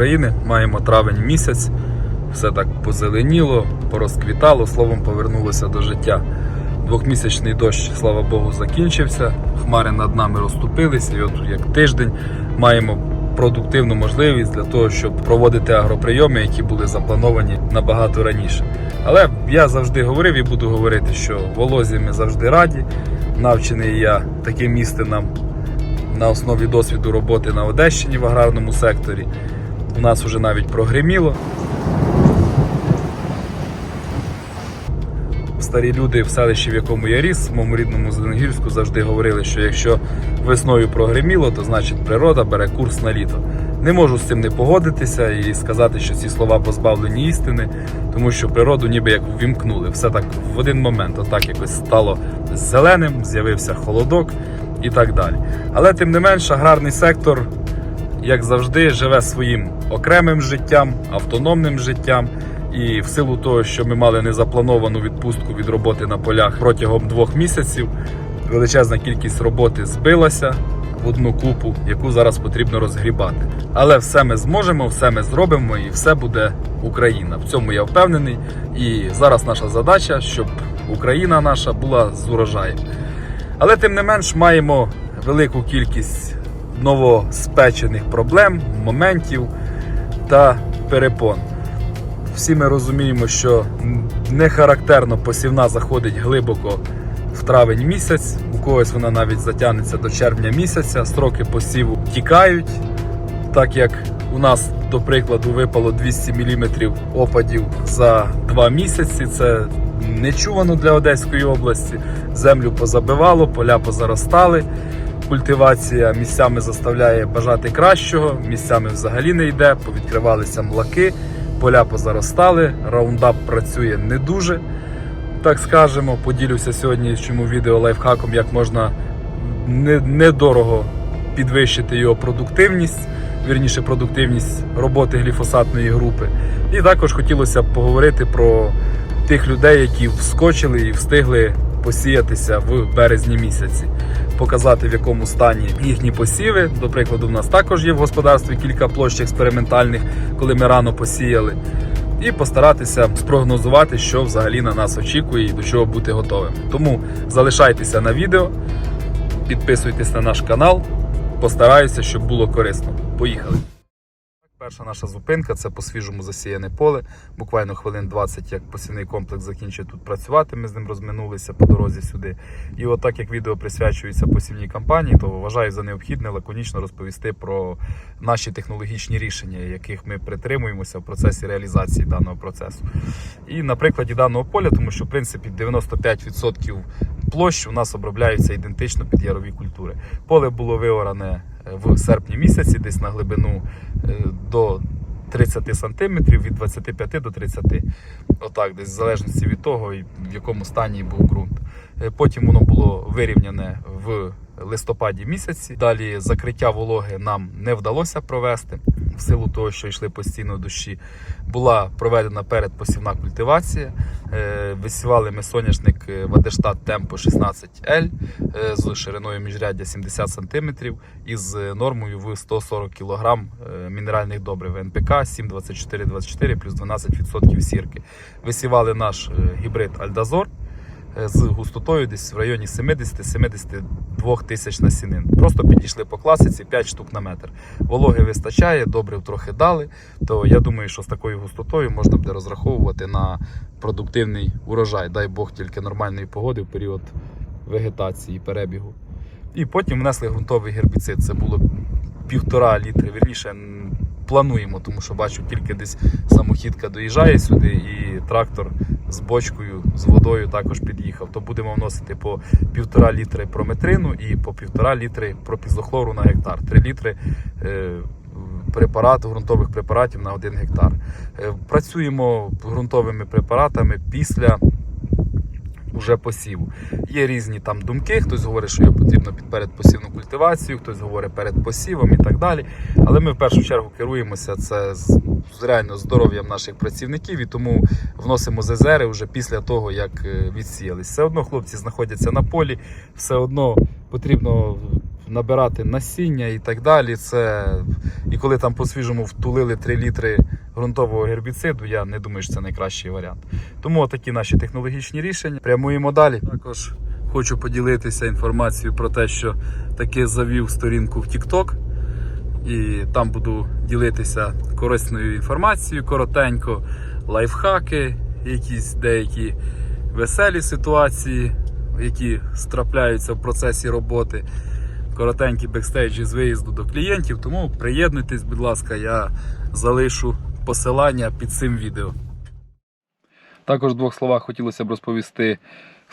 України. Маємо травень місяць. Все так позеленіло, порозквітало, словом, повернулося до життя. Двохмісячний дощ, слава Богу, закінчився. Хмари над нами розступилися, і от як тиждень маємо продуктивну можливість для того, щоб проводити агроприйоми, які були заплановані набагато раніше. Але я завжди говорив і буду говорити, що волозі ми завжди раді. Навчений я таким істинам на основі досвіду роботи на Одещині в аграрному секторі. У нас вже навіть прогреміло. Старі люди в селищі, в якому я ріс, в моєму рідному Зеленогірську, завжди говорили, що якщо весною прогреміло, то значить природа бере курс на літо. Не можу з цим не погодитися і сказати, що ці слова позбавлені істини, тому що природу ніби як ввімкнули. Все так в один момент, отак якось стало зеленим, з'явився холодок і так далі. Але тим не менш, аграрний сектор, як завжди, живе своїм окремим життям, автономним життям. І в силу того, що ми мали незаплановану відпустку від роботи на полях протягом двох місяців, величезна кількість роботи збилася в одну купу, яку зараз потрібно розгрібати. Але все ми зможемо, все ми зробимо, і все буде Україна. В цьому я впевнений. І зараз наша задача, щоб Україна наша була з урожаєм. Але тим не менш маємо велику кількість новоспечених проблем, моментів та перепон. Всі ми розуміємо, що не характерно посівна заходить глибоко в травень місяць, у когось вона навіть затягнеться до червня місяця. Строки посіву тікають, так як у нас, до прикладу, випало 200 мм опадів за два місяці. Це нечувано для Одеської області. Землю позабивало, поля позаростали. Культивація місцями заставляє бажати кращого, місцями взагалі не йде, повідкривалися млаки, поля позаростали, раундап працює не дуже, так скажемо. Поділюся сьогодні чому відео лайфхаком, як можна не- недорого підвищити його продуктивність, вірніше продуктивність роботи гліфосатної групи. І також хотілося б поговорити про тих людей, які вскочили і встигли посіятися в березні місяці, показати в якому стані їхні посіви. До прикладу, в нас також є в господарстві кілька площ експериментальних, коли ми рано посіяли. І постаратися спрогнозувати, що взагалі на нас очікує і до чого бути готовим. Тому залишайтеся на відео, підписуйтесь на наш канал. Постараюся, щоб було корисно. Поїхали! Перша наша зупинка це по свіжому засіяне поле. Буквально хвилин 20, як посівний комплекс закінчує тут працювати. Ми з ним розминулися по дорозі сюди. І от так як відео присвячується посівній кампанії, то вважаю за необхідне лаконічно розповісти про наші технологічні рішення, яких ми притримуємося в процесі реалізації даного процесу. І на прикладі даного поля, тому що в принципі 95% площ у нас обробляються ідентично під ярові культури. Поле було виоране в серпні місяці, десь на глибину е, до 30 сантиметрів, від 25 до 30. Отак, десь в залежності від того, в якому стані був ґрунт. Е, Потім воно було вирівняне в листопаді місяці. Далі закриття вологи нам не вдалося провести в силу того, що йшли постійно дощі. Була проведена передпосівна культивація. Е, Висівали ми соняшник е, Вадештат Темпо 16L е, з шириною міжряддя 70 см із нормою в 140 кг мінеральних добрив НПК 7,24,24 плюс 12% сірки. Висівали наш гібрид Альдазор з густотою десь в районі 70-72 тисяч насінин. Просто підійшли по класиці 5 штук на метр. Вологи вистачає, добрив трохи дали. То я думаю, що з такою густотою можна буде розраховувати на продуктивний урожай. Дай Бог тільки нормальної погоди в період вегетації, перебігу. І потім внесли ґрунтовий гербіцид. Це було півтора літри. Вірніше плануємо, тому що бачу, тільки десь самохідка доїжджає сюди, і трактор з бочкою, з водою також під'їхав. То будемо вносити по півтора літри прометрину і по півтора літри пропізохлору на гектар. Три літри. Е, Препарату ґрунтових препаратів на 1 гектар. Е, Працюємо ґрунтовими препаратами після уже посіву. Є різні там думки. Хтось говорить, що його потрібно під передпосівну культивацію, хтось говорить перед посівом і так далі. Але ми в першу чергу керуємося це з реально здоров'ям наших працівників і тому вносимо ЗЗРи вже після того, як е, відсіялись. Все одно хлопці знаходяться на полі, все одно потрібно набирати насіння і так далі. Це і коли там по-свіжому втулили 3 літри ґрунтового гербіциду, я не думаю, що це найкращий варіант. Тому такі наші технологічні рішення. Прямуємо далі. Також хочу поділитися інформацією про те, що таки завів сторінку в TikTok. І там буду ділитися корисною інформацією коротенько, лайфхаки, якісь деякі веселі ситуації, які страпляються в процесі роботи. Коротенькі бекстейджі з виїзду до клієнтів. Тому приєднуйтесь, будь ласка, я залишу посилання під цим відео. Також в двох словах хотілося б розповісти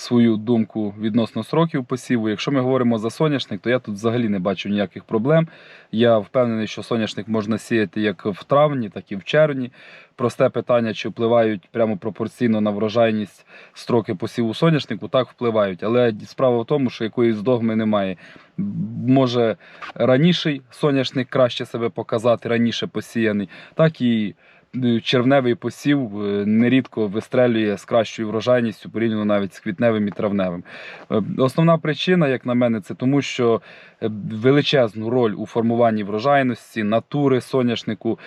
свою думку відносно сроків посіву. Якщо ми говоримо за соняшник, то я тут взагалі не бачу ніяких проблем. Я впевнений, що соняшник можна сіяти як в травні, так і в червні. Просте питання, чи впливають прямо пропорційно на врожайність строки посіву соняшнику, так впливають. Але справа в тому, що якоїсь догми немає. Може раніший соняшник краще себе показати, раніше посіяний, так і червневий посів е, нерідко вистрелює з кращою врожайністю порівняно навіть з квітневим і травневим. Е, Основна причина, як на мене, це тому, що е, величезну роль у формуванні врожайності, натури соняшнику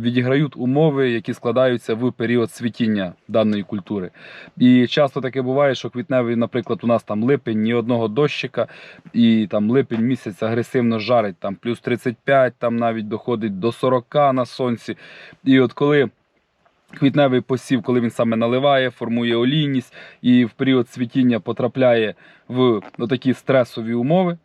відіграють умови, які складаються в період цвітіння даної культури. І часто таке буває, що квітневий, наприклад, у нас там липень, ні одного дощика, і там липень місяць агресивно жарить, там плюс 35, там навіть доходить до 40 на сонці. І от коли квітневий посів, коли він саме наливає, формує олійність і в період світіння потрапляє в такі стресові умови,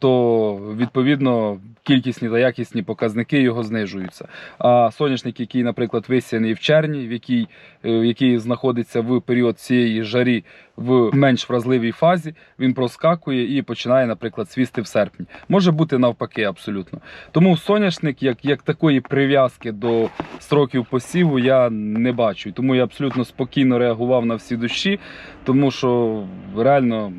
то відповідно кількісні та якісні показники його знижуються. А соняшник, який, наприклад, висіяний в червні, в який, е, який знаходиться в період цієї жарі в менш вразливій фазі, він проскакує і починає, наприклад, свісти в серпні. Може бути навпаки, абсолютно. Тому соняшник, як, як такої прив'язки до строків посіву, я не бачу. Тому я абсолютно спокійно реагував на всі дощі, тому що реально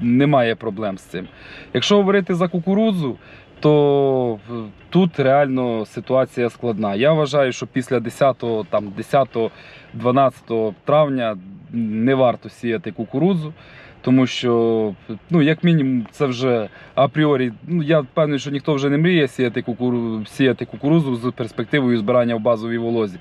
немає проблем з цим. Якщо говорити за кукурудзу, то е, тут реально ситуація складна. Я вважаю, що після 10, там, 10-12 травня не варто сіяти кукурудзу. Тому що, ну, як мінімум, це вже апріорі. Ну, я впевнений, що ніхто вже не мріє сіяти, кукуру, сіяти кукурузу з перспективою збирання в базовій волозі.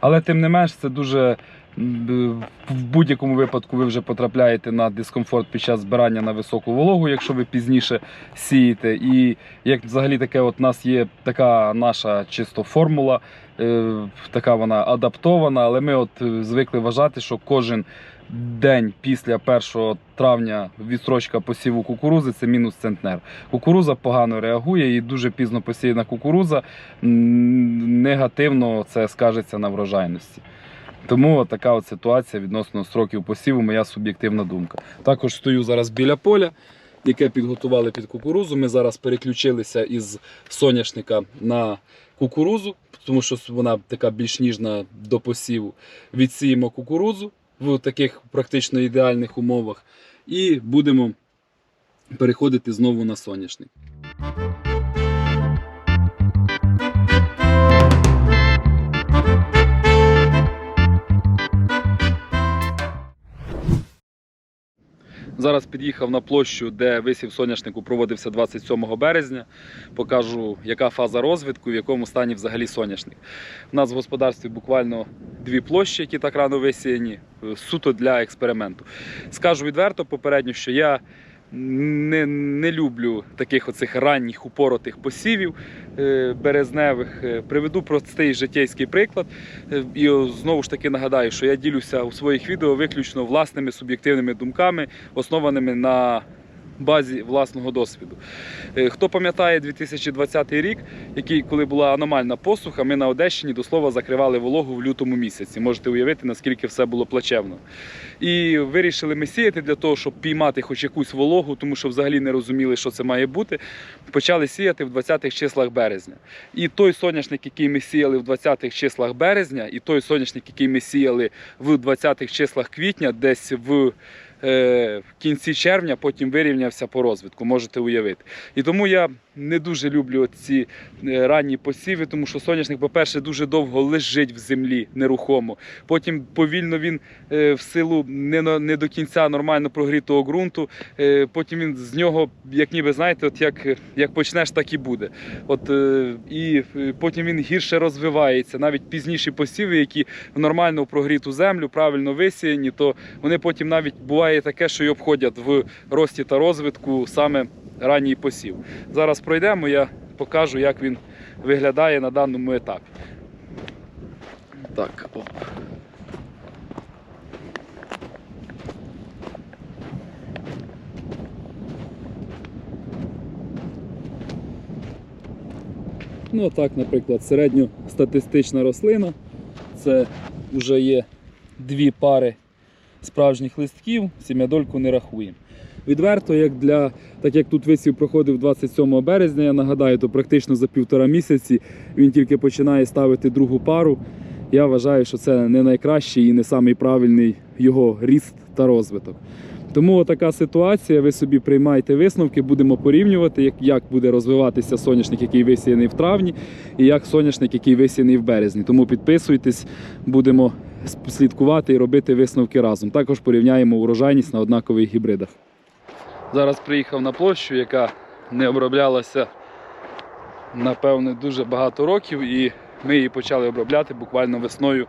Але тим не менш, це дуже в будь-якому випадку ви вже потрапляєте на дискомфорт під час збирання на високу вологу, якщо ви пізніше сієте. І як взагалі таке, от у нас є така наша чисто формула, е, така вона адаптована, але ми от е, звикли вважати, що кожен день після 1 травня відстрочка посіву кукурузи це мінус центнер. Кукуруза погано реагує і дуже пізно посіяна кукуруза негативно це скажеться на врожайності. Тому така от ситуація відносно строків посіву, моя суб'єктивна думка. Також стою зараз біля поля, яке підготували під кукурузу. Ми зараз переключилися із соняшника на кукурузу, тому що вона така більш ніжна до посіву. Відсіємо кукурузу в таких практично ідеальних умовах і будемо переходити знову на соняшник. Зараз під'їхав на площу, де висів соняшнику проводився 27 березня. Покажу, яка фаза розвитку, в якому стані взагалі соняшник. У нас в господарстві буквально дві площі, які так рано висіяні, е, суто для експерименту. Скажу відверто попередньо, що я не, не люблю таких оцих ранніх упоротих посівів е, березневих. Е, Приведу простий життєйський приклад. Е, І знову ж таки нагадаю, що я ділюся у своїх відео виключно власними суб'єктивними думками, основаними на базі власного досвіду. Е, Хто пам'ятає 2020 рік, який, коли була аномальна посуха, ми на Одещині до слова закривали вологу в лютому місяці. Можете уявити, наскільки все було плачевно. І вирішили ми сіяти для того, щоб піймати хоч якусь вологу, тому що взагалі не розуміли, що це має бути. Почали сіяти в 20-х числах березня. І той соняшник, який ми сіяли в 20-х числах березня, і той соняшник, який ми сіяли в 20-х числах квітня, десь в в кінці червня потім вирівнявся по розвитку, можете уявити. І тому я не дуже люблю ці е, ранні посіви, тому що соняшник, по-перше, дуже довго лежить в землі нерухомо. Потім повільно він е, в силу не, не до кінця нормально прогрітого ґрунту. е, Потім він з нього, як ніби знаєте, от як, як почнеш, так і буде. От, і потім він гірше розвивається. Навіть пізніші посіви, які нормально прогріту землю, правильно висіяні, то вони потім навіть буває таке, що й обходять в рості та розвитку саме ранній посів. Зараз пройдемо, я покажу, як він виглядає на даному етапі. Так, оп. Ну, так, наприклад, середньостатистична рослина. Це вже є дві пари справжніх листків, сім'ядольку не рахуємо. Відверто, як для, так як тут висів проходив 27 березня, я нагадаю, то практично за півтора місяці він тільки починає ставити другу пару. Я вважаю, що це не найкращий і не самий правильний його ріст та розвиток. Тому така ситуація, ви собі приймайте висновки, будемо порівнювати, як, як буде розвиватися соняшник, який висіяний в травні, і як соняшник, який висіяний в березні. Тому підписуйтесь, будемо слідкувати і робити висновки разом. Також порівняємо урожайність на однакових гібридах. Зараз приїхав на площу, яка не оброблялася напевне дуже багато років, і ми її почали обробляти буквально весною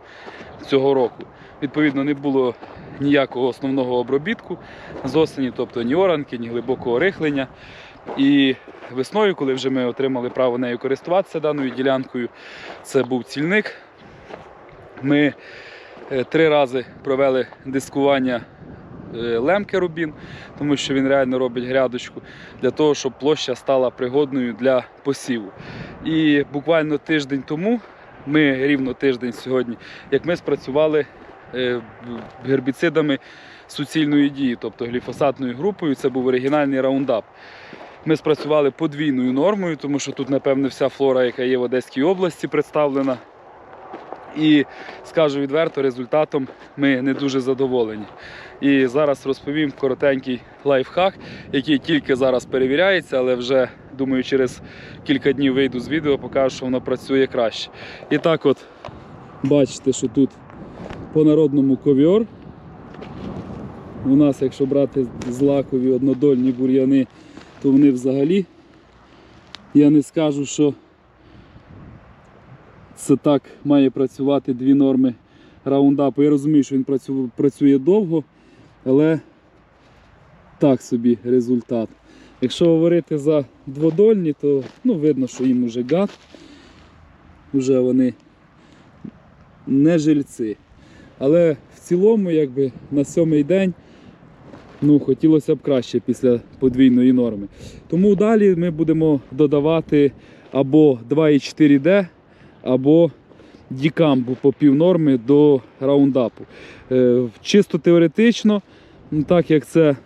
цього року. Відповідно, не було ніякого основного обробітку з осені, тобто ні оранки, ні глибокого рихлення. І весною, коли вже ми отримали право нею користуватися даною ділянкою, це був цільник. Ми е, три рази провели дискування лемки рубін, тому що він реально робить грядочку для того, щоб площа стала пригодною для посіву. І буквально тиждень тому, ми рівно тиждень сьогодні, як ми спрацювали е, гербіцидами суцільної дії, тобто гліфосатною групою, це був оригінальний раундап. Ми спрацювали подвійною нормою, тому що тут, напевне, вся флора, яка є в Одеській області, представлена. І скажу відверто, результатом ми не дуже задоволені. І зараз розповім коротенький лайфхак, який тільки зараз перевіряється, але вже думаю, через кілька днів вийду з відео, покажу, що воно працює краще. І так, от бачите, що тут по народному ковьор. У нас, якщо брати злакові однодольні бур'яни, то вони взагалі, я не скажу, що це так має працювати дві норми раундапу. Я розумію, що він працює довго, але так собі результат. Якщо говорити за дводольні, то ну, видно, що їм уже гад, вже вони не жильці. Але в цілому, якби на сьомий день, ну, хотілося б краще після подвійної норми. Тому далі ми будемо додавати або 2,4D, або дікамбу по півнорми до раундапу. Е, Чисто теоретично, ну, так як це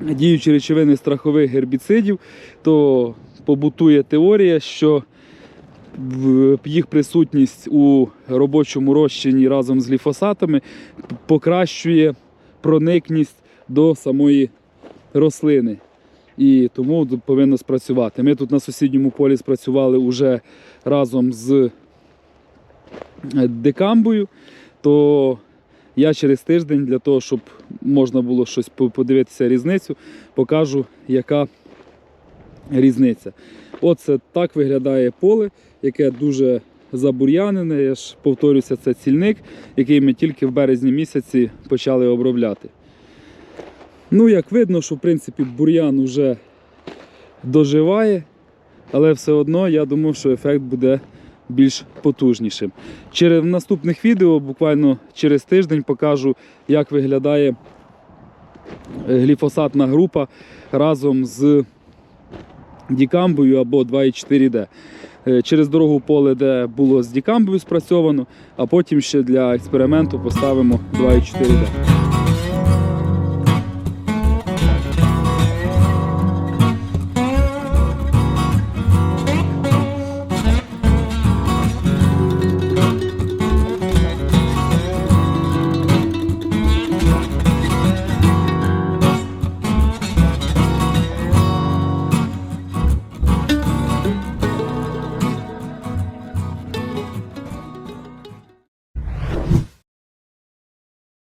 діючі речовини страхових гербіцидів, то побутує теорія, що їх присутність у робочому розчині разом з гліфосатами покращує проникність до самої рослини. І тому повинно спрацювати. Ми тут на сусідньому полі спрацювали уже разом з е, декамбою, то я через тиждень для того, щоб можна було щось подивитися різницю, покажу, яка різниця. Оце так виглядає поле, яке дуже забур'янене. Я ж повторюся, це цільник, який ми тільки в березні місяці почали обробляти. Ну, як видно, що в принципі бур'ян вже доживає, але все одно я думав, що ефект буде більш потужнішим. Через в наступних відео, буквально через тиждень, покажу, як виглядає е, гліфосатна група разом з дікамбою або 2,4D. Е, Через дорогу поле, де було з дікамбою спрацьовано, а потім ще для експерименту поставимо 2,4D.